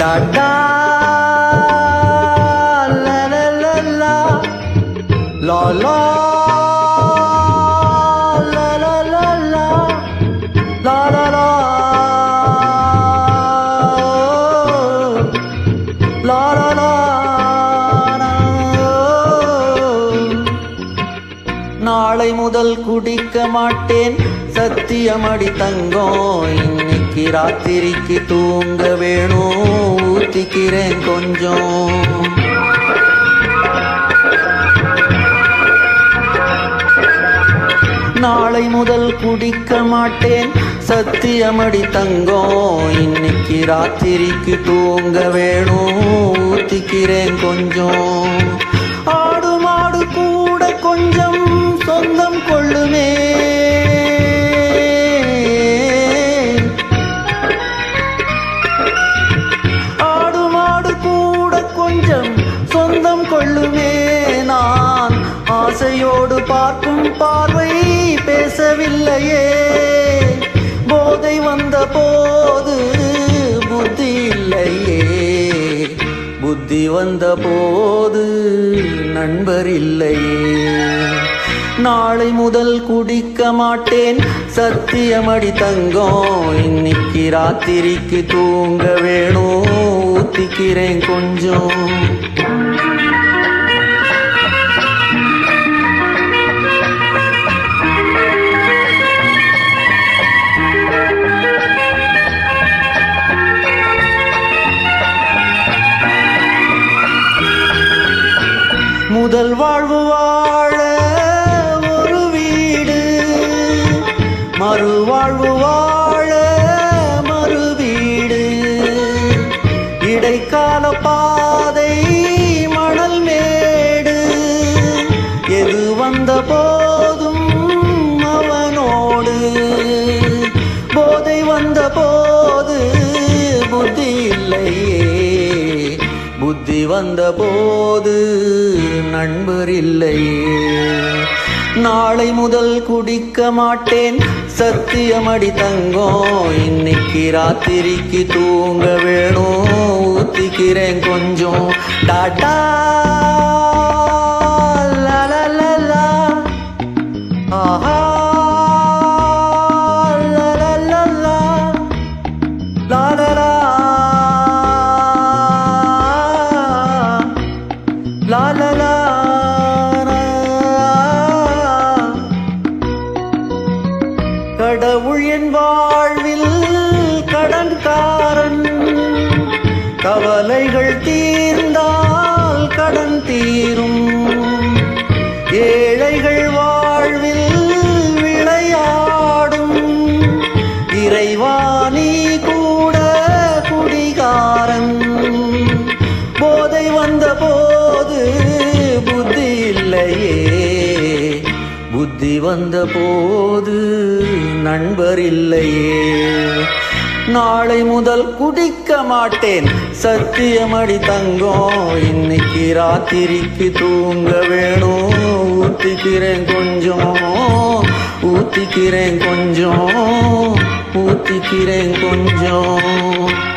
Tata லா லா நாளை முதல் குடிக்க மாட்டேன். சத்தியமடி தங்கம் இன்னைக்கு இன்னைக்கு ராத்திரிக்கு தூங்க வேணும் ஊத்திக்கிறேன் கொஞ்சம். நாளை முதல் குடிக்க மாட்டேன் சத்தியமடி தங்கம். இன்னைக்கு ராத்திரிக்கு தூங்க வேணும் ஊத்திக்கிறேன் கொஞ்சம். ஆடு மாடு கூட கொஞ்சம் சொந்தம் கொள்ளுமே. கொள்ளுமே நான். ஆசையோடு பார்க்கும் பார்வை பேசவில்லையே. போதை வந்த போது புத்தி இல்லையே. புத்தி வந்த போது நண்பர் இல்லையே. நாளை முதல் குடிக்க மாட்டேன். சத்தியமடி தங்கம் இன்னைக்கு ராத்திரிக்கு தூங்க வேணும். ஊத்திக்கிறேன் கொஞ்சம். முதல் வாழ்வு வாழ ஒரு வீடு. மறுவாழ்வு வாழ மறு வீடு. இடைக்கால பாதை மணல் மேடு. எது வந்த போ வந்தபோது நண்பர் இல்லை நாளை முதல் குடிக்க மாட்டேன். சத்தியமடி தங்கம். இன்னைக்கு ராத்திரிக்கு தூங்க வேணும். ஊத்திக்கிறேன் கொஞ்சம். டாட்டா கவலைகள் தீர்ந்தால் கடன் தீரும். ஏழைகள் வாழ்வில் விளையாடும். இறைவாணி கூட குடிகாரன். போதை வந்த போது புத்தி இல்லையே. புத்தி வந்த போது நண்பர் இல்லையே. நாளை முதல் குடிக்க மாட்டேன். சத்தியமடி தங்கம் இன்னைக்கு ராத்திரிக்கு தூங்க வேணும் ஊத்திக்கிறேன் கொஞ்சம் ஊத்திக்கிறேன் கொஞ்சம் ஊத்திக்கிறேன் கொஞ்சம்.